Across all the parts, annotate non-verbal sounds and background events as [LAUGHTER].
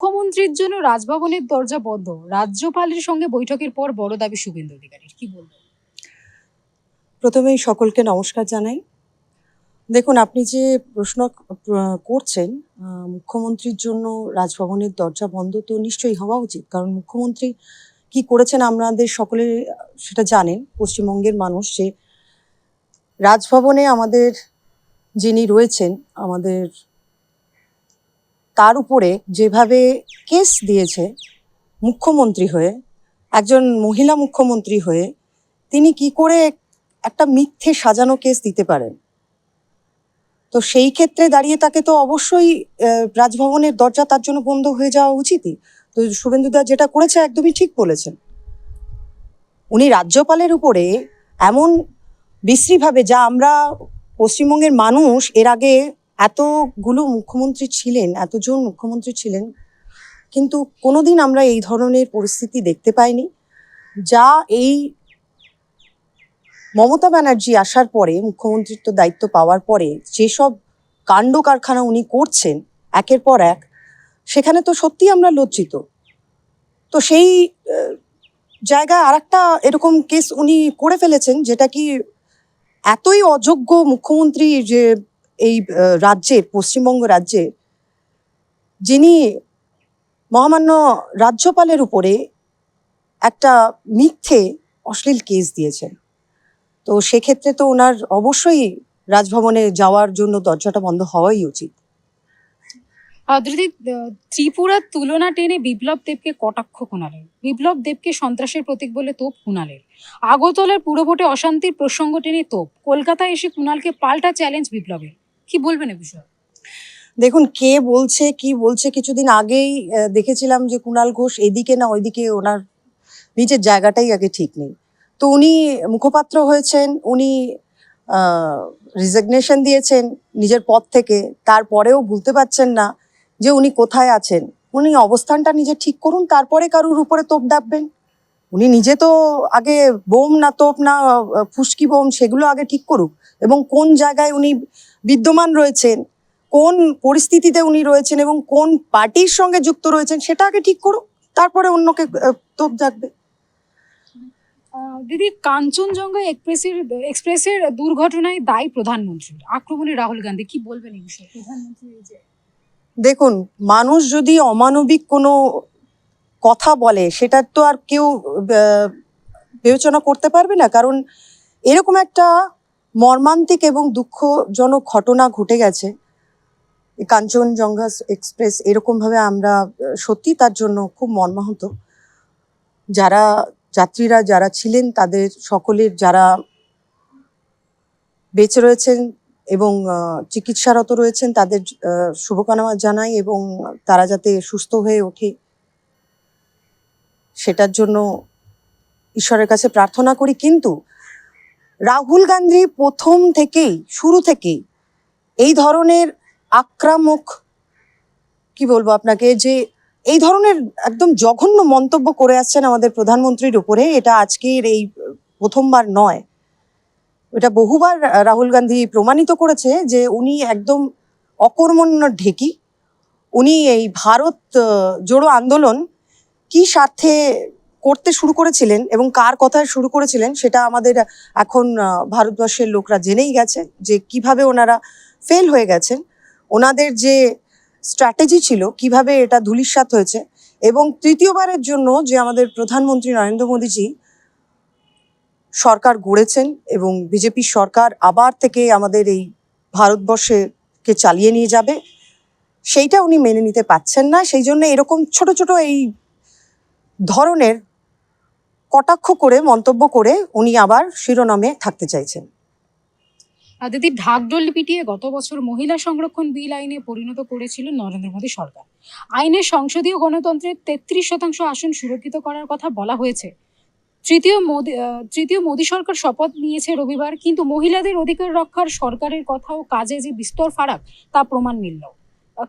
মুখ্যমন্ত্রীর জন্য রাজভবনের দরজা বন্ধ। রাজ্যপালের সঙ্গে বৈঠকের পর বড় দাবি শুভেন্দু অধিকারীর। কি বলবেন? প্রথমেই সকলকে নমস্কার জানাই। দেখুন, আপনি যে প্রশ্ন করছেন মুখ্যমন্ত্রীর জন্য রাজভবনের দরজা বন্ধ তো নিশ্চয়ই হওয়া উচিত। কারণ মুখ্যমন্ত্রী কি করেছেন আমাদের সকলে সেটা জানেন। পশ্চিমবঙ্গের মানুষ যে রাজভবনে আমাদের যিনি রয়েছেন, আমাদের তার উপরে যেভাবে কেস দিয়েছে মুখ্যমন্ত্রী হয়ে, একজন মহিলা মুখ্যমন্ত্রী হয়ে, তিনি কি করে একটা মিথ্যে সাজানো কেস দিতে পারেন? তো সেই ক্ষেত্রে দাঁড়িয়ে তাকে তো অবশ্যই রাজভবনের দরজা তার জন্য বন্ধ হয়ে যাওয়া উচিতই। তো শুভেন্দু শুভেন্দুদা যেটা করেছে একদমই ঠিক বলেছেন। উনি রাজ্যপালের উপরে এমন বিশ্রীভাবে, যা আমরা পশ্চিমবঙ্গের মানুষ এর আগে এতগুলো মুখ্যমন্ত্রী ছিলেন, এতজন মুখ্যমন্ত্রী ছিলেন, কিন্তু কোনোদিন আমরা এই ধরনের পরিস্থিতি দেখতে পাইনি, যা এই মমতা ব্যানার্জি আসার পরে মুখ্যমন্ত্রিত্ব দায়িত্ব পাওয়ার পরে, যেসব কাণ্ড কারখানা উনি করছেন, একের পর এক, সেখানে তো সত্যি আমরা লজ্জিত। তো সেই জায়গায় আর একটা এরকম কেস উনি করে ফেলেছেন, যেটা কি এতই অযোগ্য মুখ্যমন্ত্রী যে এই রাজ্যের, পশ্চিমবঙ্গ রাজ্যের, যিনি মহামান্য রাজ্যপালের উপরে একটা মিথ্যে, অশ্লীল কেস দিয়েছেন। তো সেক্ষেত্রে তো ওনার অবশ্যই রাজভবনে যাওয়ার জন্য দরজাটা বন্ধ হওয়াই উচিত। দিদি ত্রিপুরার তুলনা টেনে বিপ্লব দেবকে কটাক্ষ কুণালের। বিপ্লব দেবকে সন্ত্রাসের প্রতীক বলে তোপ কুণালের। আগরতলার পুরভোটে অশান্তির প্রসঙ্গ টেনে তোপ। কলকাতায় এসে কুণালকে পাল্টা চ্যালেঞ্জ বিপ্লবের। কি বলবেন এ বিষয়ে? দেখুন, কে বলছে, কি বলছে, কিছুদিন আগেই দেখেছিলাম যে কুণাল ঘোষ এদিকে না ওইদিকে ওনার নিজের জায়গাটাই আগে ঠিক নেই। তো উনি মুখপাত্র হয়েছেন, উনি রিজিগনেশন দিয়েছেন নিজের পদ থেকে, তারপরেও ভুলতে পারছেন না যে উনি কোথায় আছেন। উনি অবস্থানটা নিজে ঠিক করুন, তারপরে কারুর উপরে তোপ ডাববেন উনি নিজে তো আগে বোম না তোপ না ফুসকি বোম সেগুলো আগে ঠিক করুক। এবং কোন জায়গায় উনি বিদ্যমান রয়েছেন কোন পরিস্থিতিতে উনি রয়েছেন এবং কোন পার্টির সঙ্গে যুক্ত রয়েছেন সেটা আগে ঠিক করুক তারপরে অন্যকে তোপ আহ, দিদি কাঞ্চনজঙ্ঘা এক্সপ্রেসের এক্সপ্রেসের দুর্ঘটনায় দায়ী প্রধানমন্ত্রী আক্রমণে রাহুল গান্ধী কি বলবেন এই বিষয়ে? প্রধানমন্ত্রী দেখুন মানুষ যদি অমানবিক কোনো কথা বলে সেটার তো আর কেউ বিবেচনা করতে পারবে না। কারণ এরকম একটা মর্মান্তিক এবং দুঃখজনক ঘটনা ঘটে গেছে। কাঞ্চনজঙ্ঘা এক্সপ্রেস এরকমভাবে আমরা, সত্যি তার জন্য খুব মর্মাহত। যারা যাত্রীরা যারা ছিলেন, তাদের সকলের যারা বেঁচে রয়েছেন এবং চিকিৎসারত রয়েছেন, তাদের শুভকামনা জানাই এবং তারা যাতে সুস্থ হয়ে ওঠে। সেটার জন্য ঈশ্বরের কাছে প্রার্থনা করি। কিন্তু রাহুল গান্ধী প্রথম থেকেই, শুরু থেকেই এই ধরনের আক্রামক, কি বলব আপনাকে, যে এই ধরনের একদম জঘন্য মন্তব্য করে আসছেন আমাদের প্রধানমন্ত্রীর উপরে, এটা আজকের এই প্রথমবার নয়। এটা বহুবার রাহুল গান্ধী প্রমাণিত করেছে যে উনি একদম অকর্মণ্য ঢেকি। উনি এই ভারত জোড়ো আন্দোলন কি স্বার্থে করতে শুরু করেছিলেন এবং কার কথায় শুরু করেছিলেন সেটা আমাদের এখন ভারতবর্ষের লোকরা জেনেই গেছে যে কীভাবে ওনারা ফেল হয়ে গেছেন। ওনাদের যে স্ট্র্যাটেজি ছিল, কীভাবে এটা ধূলিসাৎ হয়েছে এবং তৃতীয়বারের জন্য যে আমাদের প্রধানমন্ত্রী নরেন্দ্র মোদীজি সরকার গড়েছেন এবং বিজেপি সরকার আবার থেকে আমাদের এই ভারতবর্ষকে চালিয়ে নিয়ে যাবে, সেইটা উনি মেনে নিতে পাচ্ছেন না। সেই জন্য এরকম ছোট ছোট এই ধরনের কটাক্ষ করে, মন্তব্য করে উনি আবার শিরোনামে থাকতে চাইছেন। দিদি ঢাকঢোল পিটিয়ে গত বছর মহিলা সংরক্ষণ বিল আইনে পরিণত করেছিল নরেন্দ্র মোদী সরকার। আইনে সংসদীয় গণতন্ত্রের তেত্রিশ শতাংশ আসন সুরক্ষিত করার কথা বলা হয়েছে। তৃতীয় মোদী তৃতীয় মোদী সরকার শপথ নিয়েছে রবিবার, কিন্তু মহিলাদের অধিকার রক্ষার সরকারের কথা ও কাজে যে বিস্তর ফারাক, তা প্রমাণ মিলল।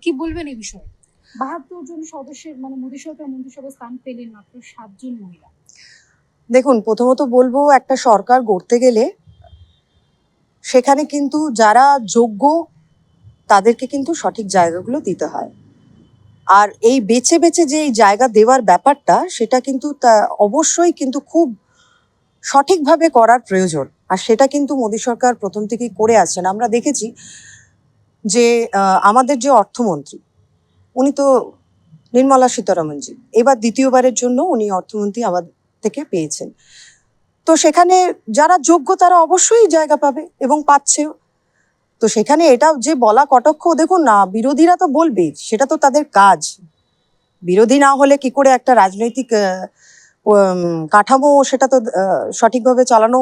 কি বলবেন এই বিষয়ে? বাহাত্তর জন সদস্যের মানে মোদী সরকার মন্ত্রিসভায় স্থান পেলেন মাত্র সাতজন মহিলা। দেখুন, প্রথমত বলব, একটা সরকার গড়তে গেলে সেখানে কিন্তু যারা যোগ্য, তাদেরকে কিন্তু সঠিক জায়গাগুলো দিতে হয়। আর এই বেছে বেছে যে এই জায়গা দেওয়ার ব্যাপারটা, সেটা কিন্তু তা অবশ্যই কিন্তু খুব সঠিকভাবে করার প্রয়োজন। আর সেটা কিন্তু মোদী সরকার প্রথম থেকেই করে আসছেন। আমরা দেখেছি যে আমাদের যে অর্থমন্ত্রী উনি তো নির্মলা সীতারামনজি। এবার দ্বিতীয়বারের জন্য উনি অর্থমন্ত্রী আমাদের থেকে পেয়েছেন। তো সেখানে যারা যোগ্য তারা অবশ্যই জায়গা পাবে এবং পাচ্ছেও তো সেখানে এটাও যে বলা কটক্ষ, দেখুন না, বিরোধীরা তো বলবে, সেটা তো তাদের কাজ। বিরোধী না হলে কি করে একটা রাজনৈতিক কাঠামো সেটা তো সঠিকভাবে চালানো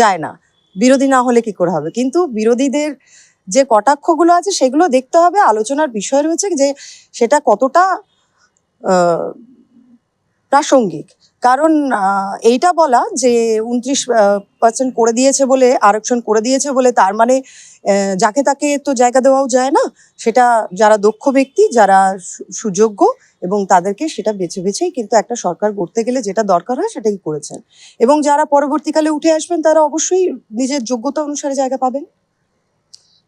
যায় না। বিরোধী না হলে কি করে হবে? কিন্তু বিরোধীদের যে কটাক্ষগুলো আছে সেগুলো দেখতে হবে। আলোচনার বিষয় রয়েছে যে সেটা কতটা প্রাসঙ্গিক। কারণ এইটা বলা যে উনত্রিশ পার্সেন্ট করে দিয়েছে বলে আরক্ষণ করে দিয়েছে বলে, তার মানে যাকে তাকে তো জায়গা দেওয়াও যায় না। সেটা যারা দক্ষ ব্যক্তি, যারা সুযোগ্য এবং তাদেরকে সেটা বেছে বেছেই কিন্তু একটা সরকার গড়তে গেলে যেটা দরকার হয় সেটাই করেছেন। এবং যারা পরবর্তীকালে উঠে আসবেন, তারা অবশ্যই নিজের যোগ্যতা অনুসারে জায়গা পাবেন।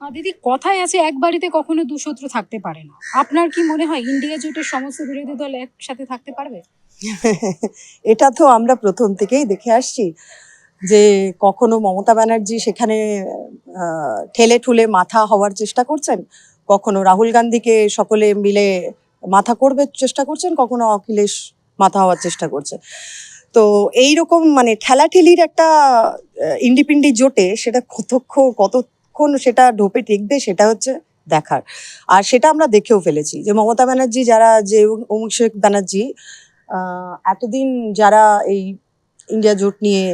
দিদি, কথায় আছে, এক বাড়িতে কখনো দুশত্রু থাকতে পারে না। আপনার কি মনে হয়, ইন্ডিয়া জোটের সমস্ত বিরোধী দল একসাথে থাকতে পারবে? [LAUGHS] এটা তো আমরা প্রথম থেকেই দেখে আসছি যে, কখনো মমতা ব্যানার্জি সেখানে ঠেলে ঠুলে মাথা হওয়ার চেষ্টা করছেন। কখনো রাহুল গান্ধীকে সকলে মিলে মাথা করবে চেষ্টা করছেন, কখনো অখিলেশ মাথা হওয়ার চেষ্টা করছে তো এই রকম মানে ঠেলাঠেলির একটা ইন্ডিপেন্ডেন্ট জোটে সেটা কতক্ষণ কতক্ষণ সেটা ঢোপে টিকবে সেটা হচ্ছে দেখার। আর সেটা আমরা দেখেও ফেলেছি যে মমতা ব্যানার্জি যারা যে অভিষেক ব্যানার্জি এতদিন যারা এই ইন্ডিয়া জোট নিয়ে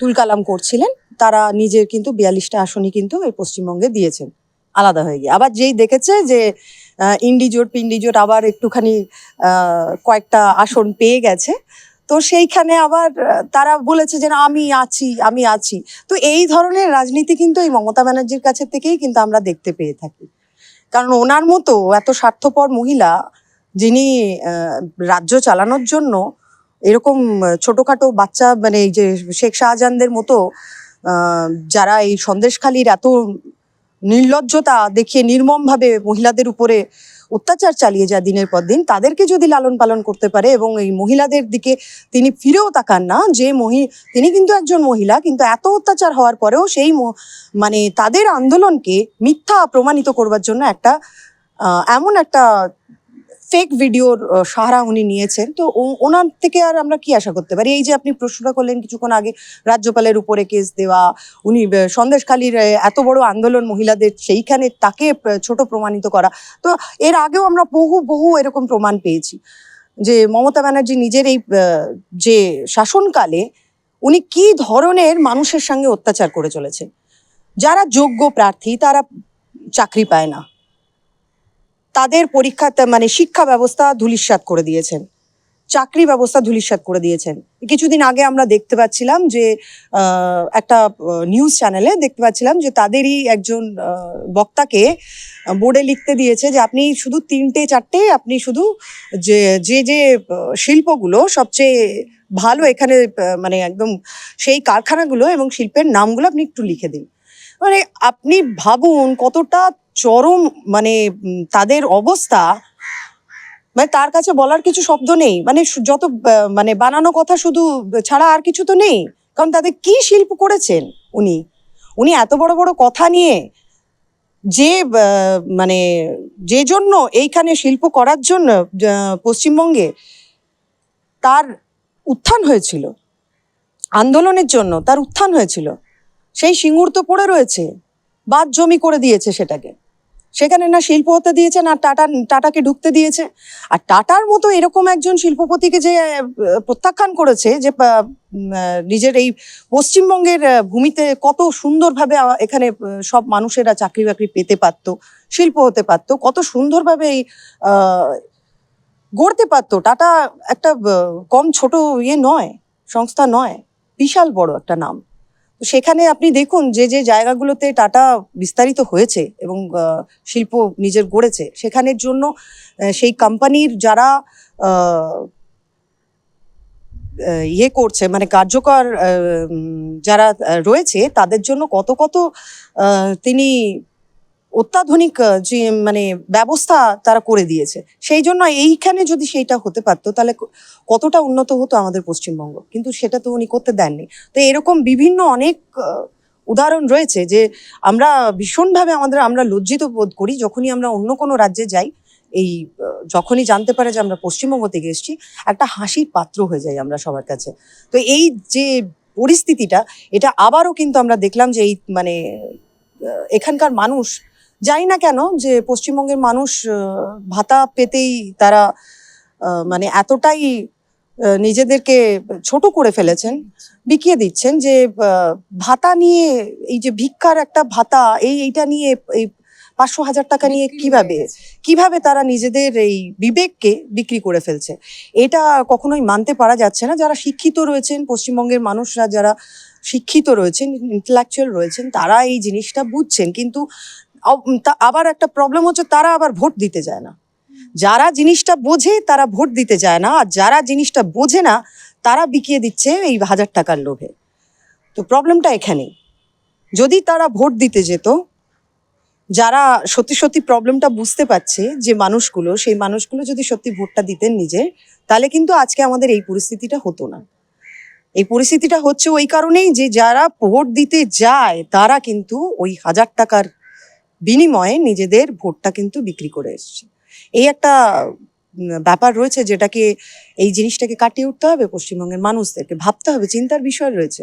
তুলকালাম করছিলেন তারা নিজের কিন্তু বিয়াল্লিশটা আসনই কিন্তু এই পশ্চিমবঙ্গে দিয়েছেন। আলাদা হয়ে গিয়ে। আবার যেই দেখেছে যে আহ, ইন্ডি জোট পিন্ডি জোট আবার একটুখানি কয়েকটা আসন পেয়ে গেছে তো সেইখানে আবার তারা বলেছে যে আমি আছি আমি আছি। তো এই ধরনের রাজনীতি কিন্তু এই মমতা ব্যানার্জির কাছে থেকেই কিন্তু আমরা দেখতে পেয়ে থাকি। কারণ ওনার মতো এত স্বার্থপর মহিলা, যিনি রাজ্য চালানোর জন্য এরকম ছোটখাটো বাচ্চা মানে এই যে শেখ শাহজাহানদের মতো যারা এই সন্দেশখালীর এত নির্লজ্জতা দেখিয়ে নির্মমভাবে মহিলাদের উপরে অত্যাচার চালিয়ে যায় দিনের পর দিন, তাদেরকে যদি লালন পালন করতে পারে এবং এই মহিলাদের দিকে তিনি ফিরেও তাকান না, যে মহি, তিনি কিন্তু একজন মহিলা, কিন্তু এত অত্যাচার হওয়ার পরেও সেই মানে তাদের আন্দোলনকে মিথ্যা প্রমাণিত করবার জন্য একটা এমন একটা ফেক ভিডিওর সাহারা উনি নিয়েছেন। তো ওনার থেকে আর আমরা কি আশা করতে পারি? এই যে আপনি প্রশ্নটা করলেন কিছুক্ষণ আগে, রাজ্যপালের উপরে কেস দেওয়া, উনি সন্দেশখালীর এত বড় আন্দোলন মহিলাদের, সেইখানে তাকে ছোট প্রমাণিত করা। তো এর আগেও আমরা বহু বহু এরকম প্রমাণ পেয়েছি যে মমতা ব্যানার্জি নিজের এই যে শাসনকালে উনি কি ধরনের মানুষের সঙ্গে অত্যাচার করে চলেছেন? যারা যোগ্য প্রার্থী, তারা চাকরি পায় না। তাদের পরীক্ষা মানে শিক্ষা ব্যবস্থা ধূলিসাৎ করে দিয়েছেন। চাকরি ব্যবস্থা ধূলিসাৎ করে দিয়েছেন। কিছুদিন আগে আমরা দেখতে পাচ্ছিলাম যে একটা নিউজ চ্যানেলে দেখতে পাচ্ছিলাম যে তাদেরই একজন বক্তাকে বোর্ডে লিখতে দিয়েছে যে, আপনি শুধু তিনটে, চারটে, আপনি শুধু যে যে যে শিল্পগুলো সবচেয়ে ভালো এখানে মানে একদম সেই কারখানাগুলো এবং শিল্পের নামগুলো আপনি একটু লিখে দিন। মানে আপনি ভাবুন কতটা চরম মানে তাদের অবস্থা। মানে তার কাছে বলার কিছু শব্দ নেই। মানে যত মানে বানানো কথা শুধু ছাড়া আর কিছু তো নেই। কারণ তাদের কি শিল্প করেছেন উনি? উনি এত বড় বড় কথা নিয়ে যে মানে যে জন্য এইখানে শিল্প করার জন্য পশ্চিমবঙ্গে তার উত্থান হয়েছিল। আন্দোলনের জন্য তার উত্থান হয়েছিল। সেই সিঙ্গুর তো পড়ে রয়েছে। বাদ জমি করে দিয়েছে সেটাকে। সেখানে না শিল্প হতে দিয়েছে, না টাটা, টাটাকে ঢুকতে দিয়েছে। আর টাটার মতো এরকম একজন শিল্পপতিকে যে প্রত্যাখ্যান করেছে যে নিজের এই পশ্চিমবঙ্গের ভূমিতে কত সুন্দরভাবে এখানে সব মানুষেরা চাকরি বাকরি পেতে পারতো, শিল্প হতে পারতো, কত সুন্দরভাবে এই গড়তে পারতো। টাটা একটা কম ছোট ইয়ে নয়, সংস্থা নয়, বিশাল বড় একটা নাম। সেখানে আপনি দেখুন যে যে জায়গাগুলোতে টাটা বিস্তারিত হয়েছে এবং শিল্প নিজের গড়েছে, সেখানের জন্য সেই কোম্পানির যারা ইয়ে করছে মানে কার্যকর যারা রয়েছে, তাদের জন্য কত কত তিনি অত্যাধুনিক যে মানে ব্যবস্থা তারা করে দিয়েছে। সেই জন্য এইখানে যদি সেইটা হতে পারতো, তাহলে কতটা উন্নত হতো আমাদের পশ্চিমবঙ্গ? কিন্তু সেটা তো উনি করতে দেননি। তো এরকম বিভিন্ন অনেক উদাহরণ রয়েছে যে, আমরা ভীষণভাবে আমাদের, আমরা লজ্জিত বোধ করি যখনই আমরা অন্য কোনো রাজ্যে যাই, এই যখনই জানতে পারে যে আমরা পশ্চিমবঙ্গ থেকে এসেছি, একটা হাসির পাত্র হয়ে যাই আমরা সবার কাছে। তো এই যে পরিস্থিতিটা, এটা আবারও কিন্তু আমরা দেখলাম যে এই মানে এখানকার মানুষ জানি না কেন যে পশ্চিমবঙ্গের মানুষ ভাতা পেতেই তারা মানে এতটাই নিজেদেরকে ছোট করে ফেলেছেন বিকিয়ে দিচ্ছেন যে ভাতা নিয়ে এই যে ভিক্ষার একটা ভাতা এই এইটা নিয়ে এই পাঁচশো হাজার টাকা নিয়ে কীভাবে কীভাবে তারা নিজেদের এই বিবেককে বিক্রি করে ফেলছে? এটা কখনোই মানতে পারা যাচ্ছে না। যারা শিক্ষিত রয়েছেন পশ্চিমবঙ্গের মানুষরা যারা শিক্ষিত রয়েছেন ইন্টেলেকচুয়াল রয়েছেন তারা এই জিনিসটা বুঝছেন। কিন্তু আবার একটা প্রবলেম হচ্ছে, তারা আবার ভোট দিতে যায় না। যারা জিনিসটা বোঝে, তারা ভোট দিতে যায় না, আর যারা জিনিসটা বোঝে না, তারা বিকিয়ে দিচ্ছে এই হাজার টাকার লোভে। তো প্রবলেমটা এখানেই। যদি তারা ভোট দিতে যেত, যারা সত্যি সত্যি প্রবলেমটা বুঝতে পারছে যে মানুষগুলো, সেই মানুষগুলো যদি সত্যি ভোটটা দিতেন নিজে তাহলে কিন্তু আজকে আমাদের এই পরিস্থিতিটা হতো না। এই পরিস্থিতিটা হচ্ছে ওই কারণেই যে যারা ভোট দিতে যায়, তারা কিন্তু ওই হাজার টাকার বিনিময়ে নিজেদের ভোটটা কিন্তু বিক্রি করে এসছে। এই একটা ব্যাপার রয়েছে যেটাকে, এই জিনিসটাকে কাটিয়ে উঠতে হবে, পশ্চিমবঙ্গের মানুষদেরকে ভাবতে হবে, চিন্তার বিষয় রয়েছে।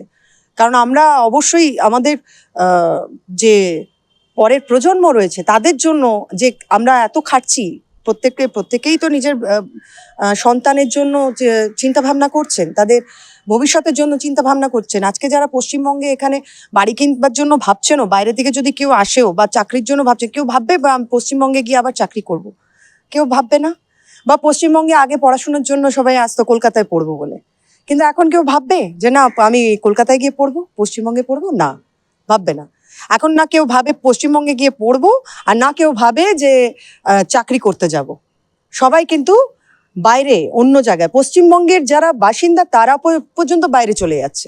কারণ আমরা অবশ্যই আমাদের যে পরের প্রজন্ম রয়েছে, তাদের জন্য যে আমরা এত খাটছি প্রত্যেককে, প্রত্যেকেই তো নিজের সন্তানের জন্য চিন্তা ভাবনা করছেন, তাদের ভবিষ্যতের জন্য চিন্তা ভাবনা করছেন। আজকে যারা পশ্চিমবঙ্গে এখানে বাড়ি কিনবার জন্য ভাবছেনও, বাইরে থেকে যদি কেউ আসেও বা চাকরির জন্য ভাবছে কেউ ভাববে বা পশ্চিমবঙ্গে গিয়ে আবার চাকরি করব? কেউ ভাববে না? বা পশ্চিমবঙ্গে আগে পড়াশোনার জন্য সবাই আসতো কলকাতায় পড়ব বলে। কিন্তু এখন কেউ ভাববে যে না, আমি কলকাতায় গিয়ে পড়ব, পশ্চিমবঙ্গে পড়ব? না, ভাববে না। এখন না কেউ ভাবে পশ্চিমবঙ্গে গিয়ে পড়ব, আর না কেউ ভাবে যে চাকরি করতে যাব। সবাই কিন্তু বাইরে, অন্য জায়গায়। পশ্চিমবঙ্গের যারা বাসিন্দা, তারা পর্যন্ত বাইরে চলে যাচ্ছে।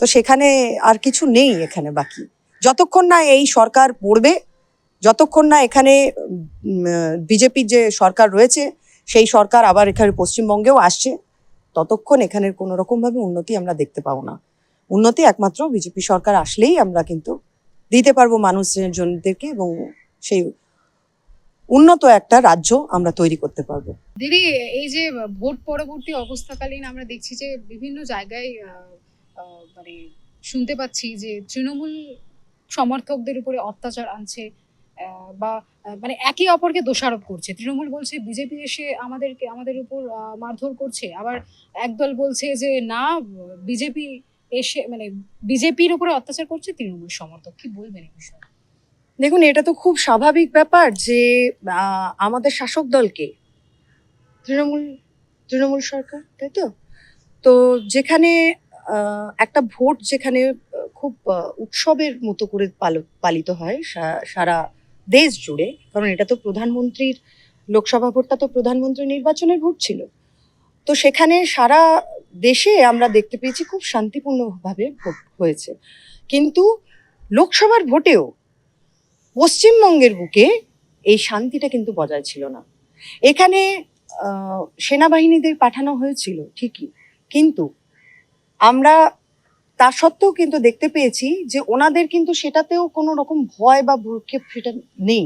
তো সেখানে আর কিছু নেই এখানে বাকি। যতক্ষণ না এই সরকার পড়বে, যতক্ষণ না এখানে বিজেপির যে সরকার রয়েছে, সেই সরকার আবার এখানে পশ্চিমবঙ্গেও আসছে, ততক্ষণ এখানের কোনো রকমভাবে উন্নতি আমরা দেখতে পাবো না। উন্নতি একমাত্র বিজেপি সরকার আসলেই আমরা কিন্তু দিতে পারব মানুষের জনদেরকে এবং সেই উন্নত একটা রাজ্য আমরা তৈরি করতে পারব। দিদি, এই যে ভোট পরবর্তী অবস্থাকালীন আমরা দেখছি যে বিভিন্ন জায়গায় মানে শুনতে পাচ্ছি যে তৃণমূল সমর্থকদের উপরে অত্যাচার আনছে বা মানে একে অপরকে দোষারোপ করছে। তৃণমূল বলছে বিজেপি এসে আমাদেরকে, আমাদের উপর মারধর করছে। আবার একদল বলছে যে না, বিজেপি এসে মানে বিজেপির উপরে অত্যাচার করছে তৃণমূল সমর্থক। কি বলবেন এই বিষয়ে? দেখুন, এটা তো খুব স্বাভাবিক ব্যাপার যে আমাদের শাসক দলকে, তৃণমূল তৃণমূল সরকার, তাই তো? তো যেখানে একটা ভোট যেখানে, খুব উৎসবের মতো করে পালিত হয় সারা দেশ জুড়ে, কারণ এটা তো প্রধানমন্ত্রীর, লোকসভা ভোটটা তো প্রধানমন্ত্রী নির্বাচনের ভোট ছিল। তো সেখানে সারা দেশে আমরা দেখতে পেয়েছি খুব শান্তিপূর্ণভাবে ভোট হয়েছে। কিন্তু লোকসভার ভোটেও পশ্চিমবঙ্গের বুকে এই শান্তিটা কিন্তু বজায় ছিল না। এখানে সেনাবাহিনীদের পাঠানো হয়েছিল, ঠিকই। কিন্তু আমরা তা সত্ত্বেও কিন্তু দেখতে পেয়েছি যে ওনাদের কিন্তু সেটাতেও কোনো রকম ভয় বা ভ্রুক্ষেপ সেটা নেই।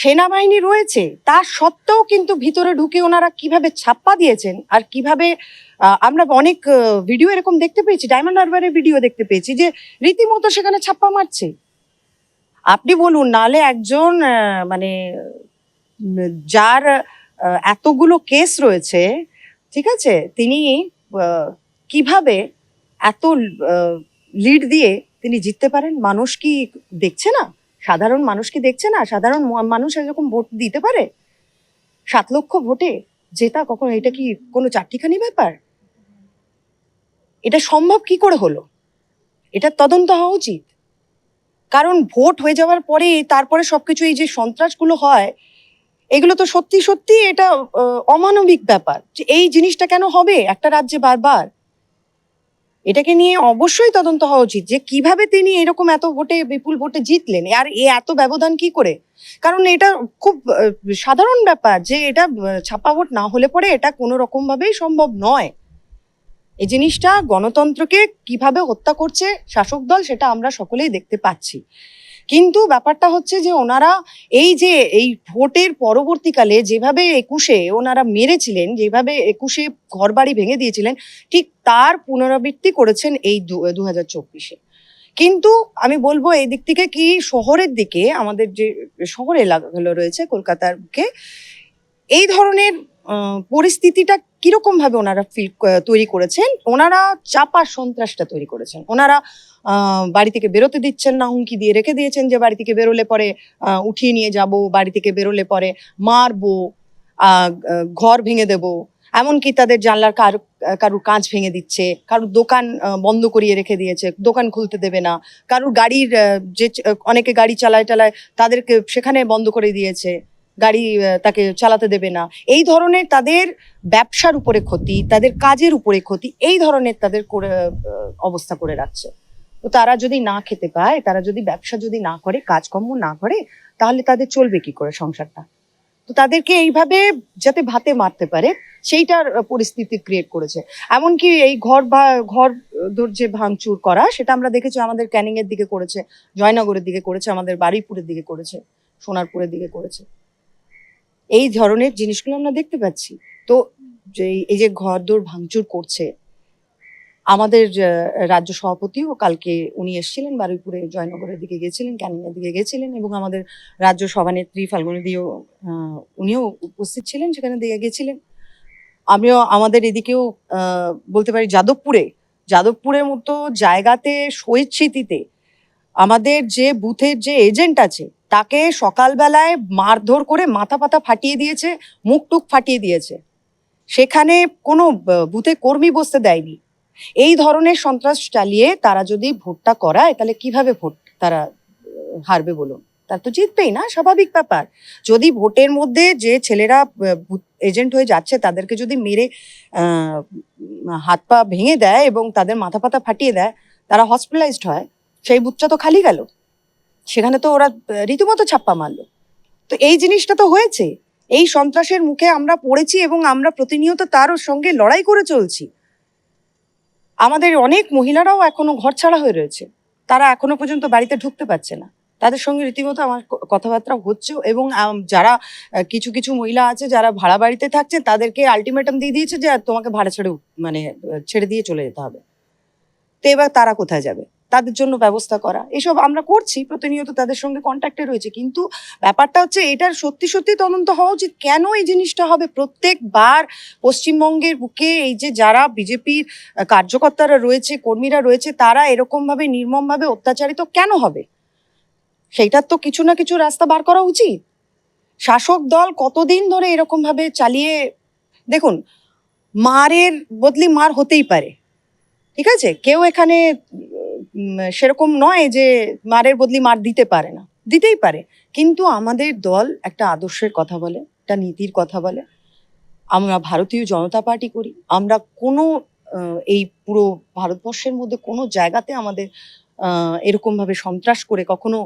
সেনাবাহিনী রয়েছে, তা সত্ত্বেও কিন্তু ভিতরে ঢুকে ওনারা কীভাবে ছাপ্পা দিয়েছেন আর কীভাবে আমরা অনেক ভিডিও এরকম দেখতে পেয়েছি ডায়মন্ড হারবারের ভিডিও দেখতে পেয়েছি যে রীতিমতো সেখানে ছাপ্পা মারছে। আপনি বলুন, নালে একজন মানে যার এতগুলো কেস রয়েছে, ঠিক আছে, তিনি কীভাবে এত লিড দিয়ে তিনি জিততে পারেন? মানুষ কি দেখছে না? সাধারণ মানুষ কি দেখছে না? সাধারণ মানুষ এরকম ভোট দিতে পারে? সাত লক্ষ ভোটে জেতা কখন, এটা কি কোনো চারটিখানি ব্যাপার? এটা সম্ভব কি করে হলো? এটা তদন্ত হওয়া উচিত। কারণ ভোট হয়ে যাওয়ার পরে তারপরে সবকিছু এই যে সন্ত্রাসগুলো হয়, এগুলো তো সত্যি সত্যি এটা অমানবিক ব্যাপার। যে এই জিনিসটা কেন হবে? একটা রাজ্যে বারবার এটাকে নিয়ে অবশ্যই তদন্ত হওয়া উচিত যে কীভাবে তিনি এরকম এত ভোটে, বিপুল ভোটে জিতলেন। আর এ এত ব্যবধান কি করে? কারণ এটা খুব সাধারণ ব্যাপার যে এটা ছাপা ভোট না হলে পরে এটা কোনো রকম ভাবেই সম্ভব নয়। এই জিনিসটা গণতন্ত্রকে কীভাবে হত্যা করছে শাসক দল, সেটা আমরা সকলেই দেখতে পাচ্ছি। কিন্তু ব্যাপারটা হচ্ছে যে ওনারা এই যে এই ভোটের পরবর্তীকালে যেভাবে একুশে ওনারা মেরেছিলেন, যেভাবে একুশে ঘরবাড়ি ভেঙে দিয়েছিলেন, ঠিক তার পুনরাবৃত্তি করেছেন এই দু হাজার চব্বিশে। কিন্তু আমি বলব এই দিক থেকে কি শহরের দিকে আমাদের যে শহর এলাকাগুলো রয়েছে কলকাতার বুকে, এই ধরনের পরিস্থিতিটা কীরকম ভাবে ওনারা ফিল তৈরি করেছেন? ওনারা চাপা সন্ত্রাসটা তৈরি করেছেন। ওনারা বাড়ি থেকে বেরোতে দিচ্ছেন না, হুমকি দিয়ে রেখে দিয়েছেন যে বাড়ি থেকে বেরোলে পরে উঠিয়ে নিয়ে যাব, বাড়ি থেকে বেরোলে পরে মারবো ঘর ভেঙে দেব। এমনকি তাদের জানলার কার, কারুর কাঁচ ভেঙে দিচ্ছে, কারুর দোকান বন্ধ করিয়ে রেখে দিয়েছে, দোকান খুলতে দেবে না, কারুর গাড়ির যে, অনেকে গাড়ি চালায় টালায় তাদেরকে সেখানে বন্ধ করে দিয়েছে। গাড়ি তাকে চালাতে দেবে না। এই ধরনের তাদের ব্যবসার উপরে ক্ষতি, তাদের কাজের উপরে ক্ষতি, এই ধরনের তাদের করে অবস্থা করে রাখছে। তো তারা যদি না খেতে পায়, তারা যদি ব্যবসা যদি না করে, কাজকর্ম না করে, তাহলে তাদের চলবে কি করে সংসারটা? তো তাদেরকে এইভাবে যাতে ভাতে মারতে পারে, সেইটার পরিস্থিতি ক্রিয়েট করেছে। এমনকি এই ঘর বা, ঘর যে ভাঙচুর করা, সেটা আমরা দেখেছি আমাদের ক্যানিং এর দিকে করেছে, জয়নগরের দিকে করেছে, আমাদের বারুইপুরের দিকে করেছে, সোনারপুরের দিকে করেছে। এই ধরনের জিনিসগুলো আমরা দেখতে পাচ্ছি। তো যে এই যে ঘর দোর ভাঙচুর করছে আমাদের রাজ্য সভাপতিও কালকে উনি এসেছিলেন বারুইপুরে জয়নগরের দিকে গেছিলেন ক্যানিং এর দিকে গেছিলেন এবং আমাদের রাজ্য সভানেত্রী ফাল্গুনী আহ, উনিও উপস্থিত ছিলেন সেখানে দিয়ে গেছিলেন। আমিও আমাদের এদিকেও বলতে পারি যাদবপুরে যাদবপুরের মতো জায়গাতে স্বেচ্ছিতিতে আমাদের যে বুথের যে এজেন্ট আছে তাকে সকালবেলায় মারধর করে মাথা পাতা ফাটিয়ে দিয়েছে, মুখ টুক ফাটিয়ে দিয়েছে। সেখানে কোনো বুথে কর্মী বসতে দেয়নি। এই ধরনের সন্ত্রাস চালিয়ে তারা যদি ভোটটা করায়, তাহলে কীভাবে ভোট তারা হারবে বলুন? তার তো জিতবেই না, স্বাভাবিক ব্যাপার। যদি ভোটের মধ্যে যে ছেলেরা এজেন্ট হয়ে যাচ্ছে, তাদেরকে যদি মেরে হাত পা ভেঙে দেয় এবং তাদের মাথা পাতা ফাটিয়ে দেয়, তারা হসপিটালাইজড হয়, সেই বুথটা তো খালি গেল। সেখানে তো ওরা রীতিমতো ছাপ্পা মারলো। তো এই জিনিসটা তো হয়েছে। এই সন্ত্রাসের মুখে আমরা পড়েছি এবং আমরা প্রতিনিয়ত তার সঙ্গে লড়াই করে চলছি। আমাদের অনেক মহিলারাও এখনও ঘর ছাড়া হয়ে রয়েছে। তারা এখনও পর্যন্ত বাড়িতে ঢুকতে পারছে না। তাদের সঙ্গে রীতিমতো আমার কথাবার্তা হচ্ছে এবং যারা কিছু কিছু মহিলা আছে যারা ভাড়া বাড়িতে থাকছে, তাদেরকে আলটিমেটাম দিয়ে দিয়েছে যে তোমাকে ভাড়া ছেড়ে মানে ছেড়ে দিয়ে চলে যেতে হবে। তো এবার তারা কোথায় যাবে? তাদের জন্য ব্যবস্থা করা। এসব আমরা করছি, প্রতিনিয়ত তাদের সঙ্গে কন্ট্যাক্টে রয়েছে। কিন্তু ব্যাপারটা হচ্ছে, এটার সত্যি সত্যি তদন্ত হওয়া উচিত। কেন এই জিনিসটা হবে? প্রত্যেকবার পশ্চিমবঙ্গের বুকে এই যে যারা বিজেপির কার্যকর্তারা রয়েছে, কর্মীরা রয়েছে, তারা এরকমভাবে নির্মমভাবে অত্যাচারিত কেন হবে? সেইটার তো কিছু না কিছু রাস্তা বার করা উচিত। শাসক দল কতদিন ধরে এরকম ভাবে চালিয়ে, দেখুন, মারের বদলি মার হতেই পারে। ঠিক আছে? কেউ এখানে সেরকম নয় যে মারের বদলি মার দিতে পারে না। দিতেই পারে। কিন্তু আমাদের দল একটা আদর্শের কথা বলে, একটা নীতির কথা বলে। আমরা ভারতীয় জনতা পার্টি করি। আমরা কোনো এই পুরো ভারতবর্ষের মধ্যে কোনো জায়গাতে আমাদের এরকমভাবে সন্ত্রাস করে কখনো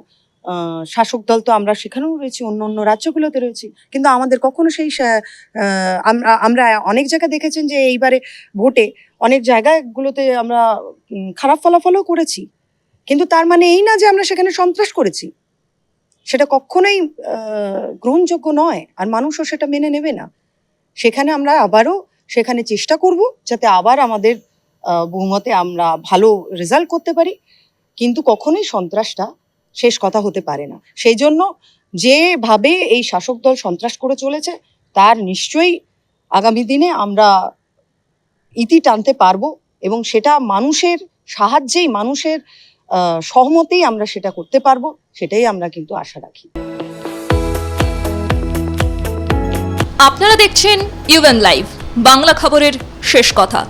শাসক দল তো আমরা সেখানেও রয়েছি, অন্য অন্য রাজ্যগুলোতে রয়েছি। কিন্তু আমাদের কখনো সেই আমরা অনেক জায়গায় দেখেছেন যে এইবারে ভোটে অনেক জায়গাগুলোতে আমরা খারাপ ফলাফলও করেছি। কিন্তু তার মানে এই না যে আমরা সেখানে সন্ত্রাস করেছি। সেটা কখনোই গ্রহণযোগ্য নয়, আর মানুষও সেটা মেনে নেবে না। সেখানে আমরা আবারও সেখানে চেষ্টা করব যাতে আবার আমাদের বহুমতে আমরা ভালো রেজাল্ট করতে পারি। কিন্তু কখনোই সন্ত্রাসটা শেষ কথা হতে পারে না। সেই জন্য যেভাবে এই শাসক দল সন্ত্রাস করে চলেছে, তার নিশ্চয়ই আগামী দিনে আমরা ইতি টানতে পারব এবং সেটা মানুষের সাহায্যেই, মানুষের সহমতেই আমরা সেটা করতে পারব, সেটাই আমরা কিন্তু আশা রাখি। আপনারা দেখছেন ইউএন লাইভ বাংলা খবরের শেষ কথা।